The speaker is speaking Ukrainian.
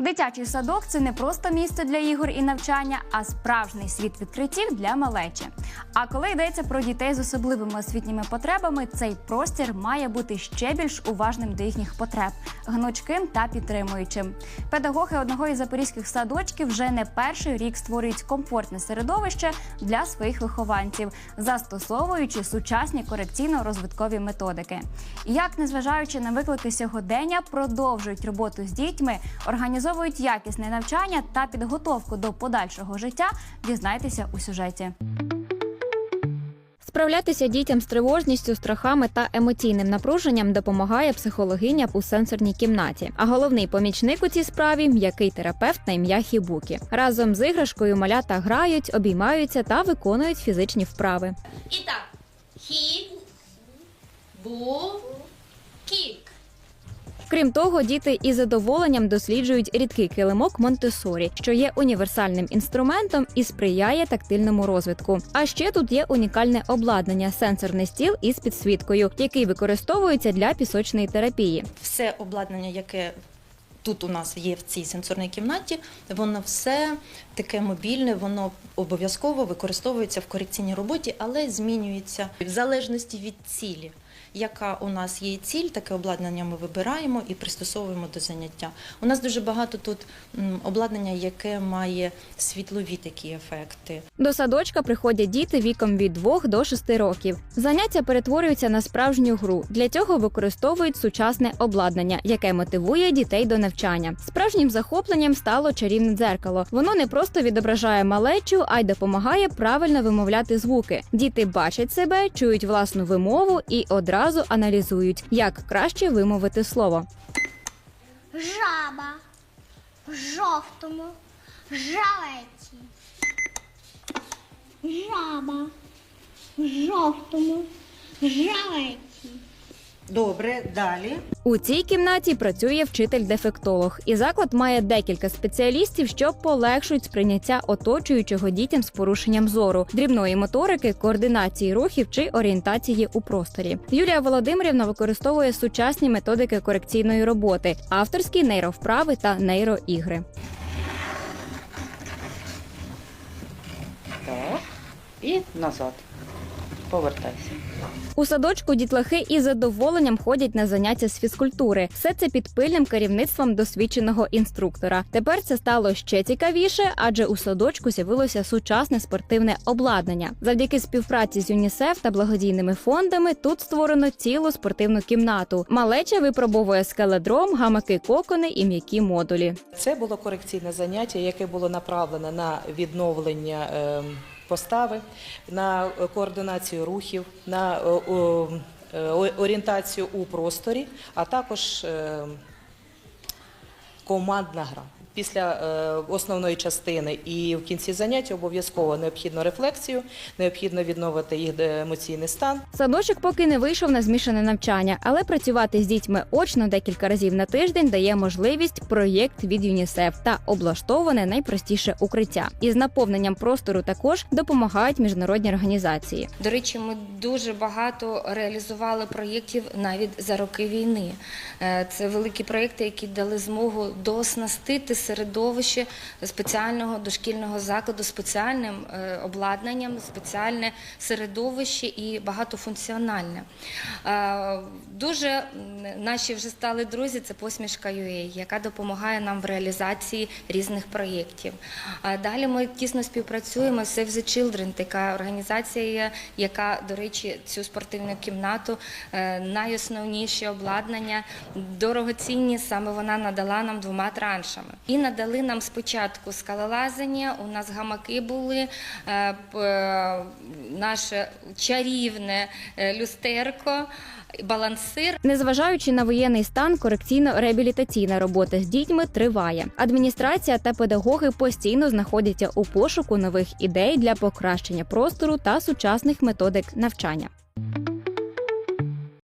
Дитячий садок це не просто місце для ігор і навчання, а справжній світ відкриттів для малечі. А коли йдеться про дітей з особливими освітніми потребами, цей простір має бути ще більш уважним до їхніх потреб, гнучким та підтримуючим. Педагоги одного із запорізьких садочків вже не перший рік створюють комфортне середовище для своїх вихованців, застосовуючи сучасні корекційно-розвиткові методики. Як, незважаючи на виклики сьогодення, продовжують роботу з дітьми, організовують якісне навчання та підготовку до подальшого життя, дізнайтеся у сюжеті. Справлятися дітям з тривожністю, страхами та емоційним напруженням допомагає психологиня у сенсорній кімнаті. А головний помічник у цій справі м'який терапевт на ім'я Хібукі. Разом з іграшкою малята грають, обіймаються та виконують фізичні вправи. І хі, бу. Крім того, діти із задоволенням досліджують рідкий килимок Монтесорі, що є універсальним інструментом і сприяє тактильному розвитку. А ще тут є унікальне обладнання сенсорний стіл із підсвіткою, який використовується для пісочної терапії. все обладнання, яке тут у нас є в цій сенсорній кімнаті, воно все таке мобільне, воно обов'язково використовується в корекційній роботі, але змінюється в залежності від цілі. Яка у нас є ціль, таке обладнання ми вибираємо і пристосовуємо до заняття. У нас дуже багато тут обладнання, яке має світлові такі ефекти. До садочка приходять діти віком від 2 до 6 років. Заняття перетворюються на справжню гру. Для цього використовують сучасне обладнання, яке мотивує дітей до навчання. Справжнім захопленням стало чарівне дзеркало. Воно не просто відображає малечу, а й допомагає правильно вимовляти звуки. Діти бачать себе, чують власну вимову і одразу аналізують, як краще вимовити слово. Жаба жовтому жалеті. Жаба жовтому жалеті. Добре, далі. У цій кімнаті працює вчитель-дефектолог, і заклад має декілька спеціалістів, що полегшують сприйняття оточуючого дітям з порушенням зору, дрібної моторики, координації рухів чи орієнтації у просторі. Юлія Володимирівна використовує сучасні методики корекційної роботи, авторські нейровправи та нейроігри. Так. І назад. Повертайся. У садочку дітлахи із задоволенням ходять на заняття з фізкультури. Все це під пильним керівництвом досвідченого інструктора. Тепер це стало ще цікавіше, адже у садочку з'явилося сучасне спортивне обладнання. Завдяки співпраці з ЮНІСЕФ та благодійними фондами тут створено цілу спортивну кімнату. Малеча випробовує скеледром, гамаки кокони і м'які модулі. Це було корекційне заняття, яке було направлене на відновлення е, постави, на е, координацію рухів, на е, е, орієнтацію у просторі, а також командна гра. Після е, основної частини і в кінці заняття обов'язково необхідно рефлексію, необхідно відновити їх емоційний стан. Садочок поки не вийшов на змішане навчання, але працювати з дітьми очно декілька разів на тиждень дає можливість проєкт від ЮНІСЕФ та облаштоване найпростіше укриття. Із наповненням простору також допомагають міжнародні організації. До речі, ми дуже багато реалізували проєктів навіть за роки війни. Е, Це великі проєкти, які дали змогу дооснастити середовище спеціального дошкільного закладу спеціальним е, обладнанням, спеціальне середовище і багатофункціональне. Е, Дуже наші вже стали друзі. Це посмішка UA, яка допомагає нам в реалізації різних проєктів. Далі ми тісно співпрацюємо з Save the Children, така організація, яка, до речі, цю спортивну кімнату, е, найосновніші обладнання, дорогоцінні, саме вона надала нам двома траншами. І надали нам спочатку скалолазання, у нас гамаки були, е, наше чарівне е, люстерко, балансир. Незважаючи на воєнний стан, корекційно-реабілітаційна робота з дітьми триває. Адміністрація та педагоги постійно знаходяться у пошуку нових ідей для покращення простору та сучасних методик навчання.